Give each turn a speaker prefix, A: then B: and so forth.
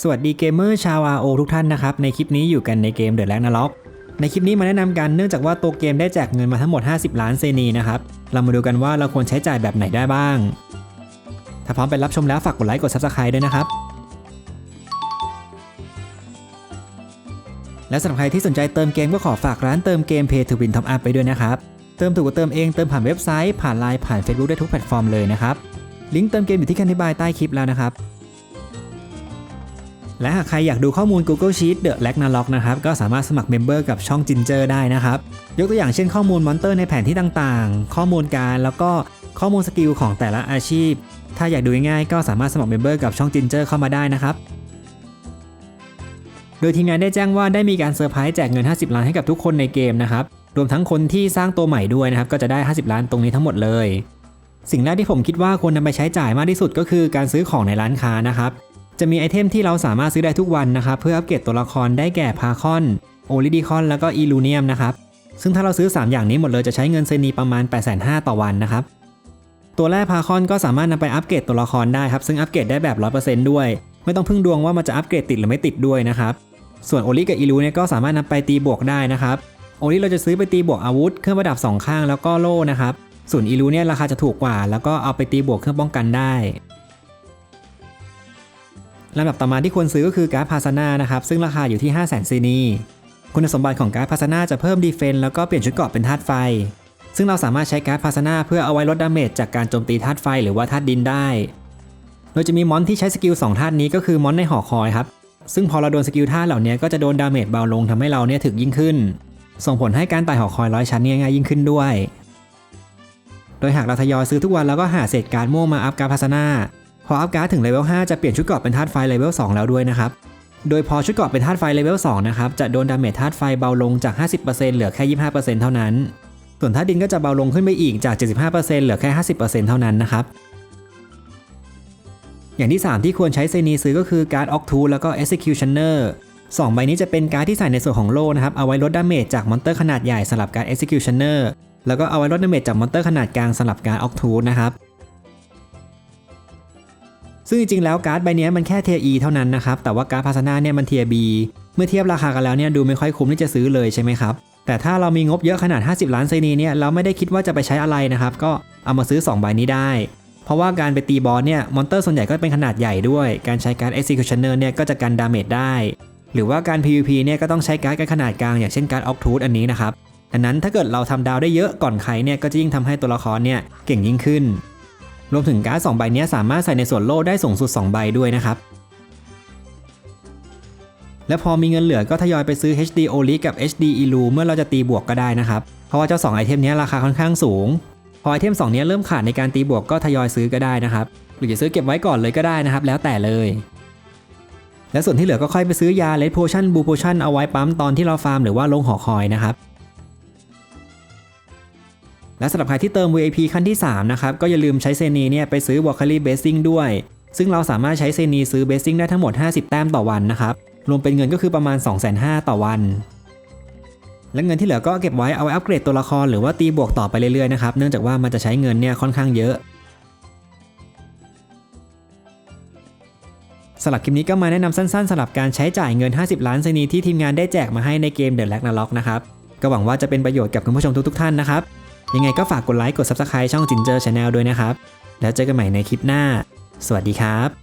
A: สวัสดีเกมเมอร์ชาว RO ทุกท่านนะครับ ในคลิปนี้อยู่กันในเกม The l a g n a r o k ในคลิปนี้มาแนะนำกันเนื่องจากว่าตัวเกมได้แจกเงินมาทั้งหมด 50 ล้านเซนีนะครับ เรามาดูกันว่าเราควรใช้จ่ายแบบไหนได้บ้าง ถ้าพร้อมไปรับชมแล้วฝากกดไลค์กด Subscribe ด้วยนะครับ และสำหรับใครที่สนใจเติมเกมก็ขอฝากร้านเติมเกม Pay to Win Top Up ไปด้วยนะครับ เติมถูกกว่าเติมเองเติมผ่านเว็บไซต์ผ่านไลน์ผ่าน Facebook ได้ทุกแพลตฟอร์มเลยนะครับ ลิงก์เติมเกมอยู่ที่คันธิบายใต้คลิปแล้วนะครับ และหากใครอยากดูข้อมูล Google Sheet The l a g n a r o k นะครับ ก็สามารถสมัครเมมเบอร์กับช่อง Ginger ได้นะครับ ยกตัวอย่างเช่นข้อมูลมอนเตอร์ในแผนที่ต่างๆ ข้อมูลการแล้วก็ข้อมูลสกิลของแต่ละอาชีพ ถ้าอยากดูง่ายๆก็สามารถสมัครเมมเบอร์กับช่อง Ginger เข้ามาได้นะครับโดยทีมงานได้แจ้งว่าได้มีการเซอร์ไพรส์แจกเงิน 50 ล้านให้กับทุกคนในเกมนะครับ รวมทั้งคนที่สร้างตัวใหม่ด้วยนะครับ ก็จะได้ 50 ล้านตรงนี้ทั้งหมดเลย สิ่งแรกที่ผมคิดว่าควรนำไปใช้จ่ายมากที่สุดก็คือการซื้อของในร้านค้านะครับ จะมีไอเทมที่เราสามารถซื้อได้ทุกวันนะครับเพื่ออัปเกรดตัวละครได้แก่พาคอนโอลิดิคอนแล้วก็อีลูเนียมนะครับซึ่งถ้าเราซื้อ 3 อย่างนี้หมดเลยจะใช้เงินเซนีประมาณ 8 5 0 0 0ต่อวันนะครับ ตัวแรกพาคอนก็สามารถนำไปอัปเกรดตัวละครได้ครับ ซึ่งอัปเกรดได้แบบ 100%ด้วย ไม่ต้องพึ่งดวงว่ามันจะอัปเกรดติดหรือไม่ติดด้วยนะครับ ส่วนโอลิกับอีลูเนี่ยก็สามารถนำไปตีบวกได้นะครับ โอลิเราจะซื้อไปตีบวกอาวุธ เครื่องประดับสองข้างแล้วก็โล่นะครับ ส่วนอีลูเนี่ยราคาจะถูกกว่า แล้วก็เอาไปตีบวกเครื่องป้องกันได้ ลำดับต่อมาที่ควรซื้อก็คือการ์ดพาซานานะครับซึ่งราคาอยู่ที่ 5 0 0 0 0 0ซีนีคุณสมบัติของการ์ดพาซานาจะเพิ่มดีเฟนแล้วก็เปลี่ยนชุดเกราะเป็นธาตุไฟ ซึ่งเราสามารถใช้การ์ดพาซานาเพื่อเอาไว้ลดดาเมจจากการโจมตีธาตุไฟหรือว่าธาตุดินได้ โดยจะมีมอนที่ใช้สกิล2ธาตุนี้ก็คือมอนในหอคอยครับซึ่งพอเราโดนสกิลธาตุเหล่านี้ก็จะโดนดาเมจเบาลงทำให้เราเนี่ยถึกยิ่งขึ้น ส่งผลให้การไต่หอคอยร้อยชั้นเนี่ยง่ายยิ่งขึ้นด้วย โดยหากเราทยอยซื้อทุกวันแล้วก็หาเศษการ์ดม่วงมาอัพการ์ดพาซานา พออัพการ์ดถึงเลเวล5จะเปลี่ยนชุดเกราะเป็นธาตุไฟเลเวล2แล้วด้วยนะครับ โดยพอชุดเกราะเป็นธาตุไฟเลเวล2นะครับจะโดนดาเมจธาตุไฟเบาลงจาก 50%เหลือแค่ 25%เท่านั้น ส่วนธาตุดินก็จะเบาลงขึ้นไปอีกจาก 75%เหลือแค่ 50%เท่านั้นนะครับ อย่างที่ 3 ที่ควรใช้เซนีซื้อก็คือการ์ดออกทูแล้วก็ Executioner สองใบนี้จะเป็นการ์ดที่ใส่ในส่วนของโล่นะครับ เอาไว้ลดดาเมจจากมอนเตอร์ขนาดใหญ่สำหรับการ์ด Executioner แล้วก็เอาไว้ลดดาเมจจากมอนเตอร์ขนาดกลางสำหรับการ์ดออกทูนะครับ ซึ่งจริงๆแล้วการ์ดใบนี้มันแค่เทีย E เท่านั้นนะครับ แต่ว่าการ์ดพาสนาเนี่ยมันเทีย B เมื่อเทียบราคากันแล้วเนี่ยดูไม่ค่อยคุ้มที่จะซื้อเลยใช่ไหมครับ แต่ถ้าเรามีงบเยอะขนาด 50 ล้านไซนีเนี่ยเราไม่ได้คิดว่าจะไปใช้อะไรนะครับ ก็เอามาซื้อ 2 ใบนี้ได้ เพราะว่าการไปตีบอสเนี่ยมอนเตอร์ส่วนใหญ่ก็เป็นขนาดใหญ่ด้วย การใช้การ์ด Executioner เนี่ยก็จะกันดาเมจได้ หรือว่าการ PVP เนี่ยก็ต้องใช้การ์ดกันขนาดกลางอย่างเช่นการ์ดออกทูธอันนี้นะครับดังนั้นถ้าเกิดเราทำดาวได้เยอะก่อนใครเนี่ยก็จะยิ่งทำให้ตัวละครเนี่ยเก่งยิ่งขึ้น รวมถึงการ์ด2ใบนี้สามารถใส่ในส่วนโล่ได้สูงสุด 2 ใบด้วยนะครับ และพอมีเงินเหลือก็ทยอยไปซื้อ HD o l i กับ HD Elu เมื่อเราจะตีบวกก็ได้นะครับ เพราะว่าเจ้า 2 ไอเทมนี้ราคาค่อนข้างสูง พอไอเทม 2 นี้เริ่มขาดในการตีบวกก็ทยอยซื้อก็ได้นะครับ หรือจะซื้อเก็บไว้ก่อนเลยก็ได้นะครับ แล้วแต่เลยและส่วนที่เหลือก็ค่อยไปซื้อยาเลดโพชั่นบูโพชั่นเอาไว้ปั๊มตอนที่เราฟาร์มหรือว่าลงหอคอยนะครับ และสำหรับใครที่เติม VIP ขั้นที่ 3 นะครับ ก็อย่าลืมใช้เซนีเนี่ยไปซื้อ w a l k y r i b a s i n g ด้วย ซึ่งเราสามารถใช้เซนีซื้อ b a s i n g ได้ทั้งหมด 50 แต้มต่อวันนะครับ รวมเป็นเงินก็คือประมาณ 2,500ต่อวัน และเงินที่เหลือก็เก็บไว้เอาไว้อัปเกรดตัวละครหรือว่าตีบวกต่อไปเรื่อยๆนะครับ เนื่องจากว่ามันจะใช้เงินเนี่ยค่อนข้างเยอะสำหรับคลิปนี้ก็มาแนะนำสั้นๆสำหรับการใช้จ่ายเงิน 50 ล้านเซนีที่ทีมงานได้แจกมาให้ในเกม The l a g n a r o k นะครับ ก็หวังว่าจะเป็นประโยชน์กับคุณผู้ชมทุกๆท่านนะครับ ยังไงก็ฝากกดไลค์กด Subscribe ช่องจินเจอร์ชาแนลด้วยนะครับ แล้วเจอกันใหม่ในคลิปหน้า สวัสดีครับ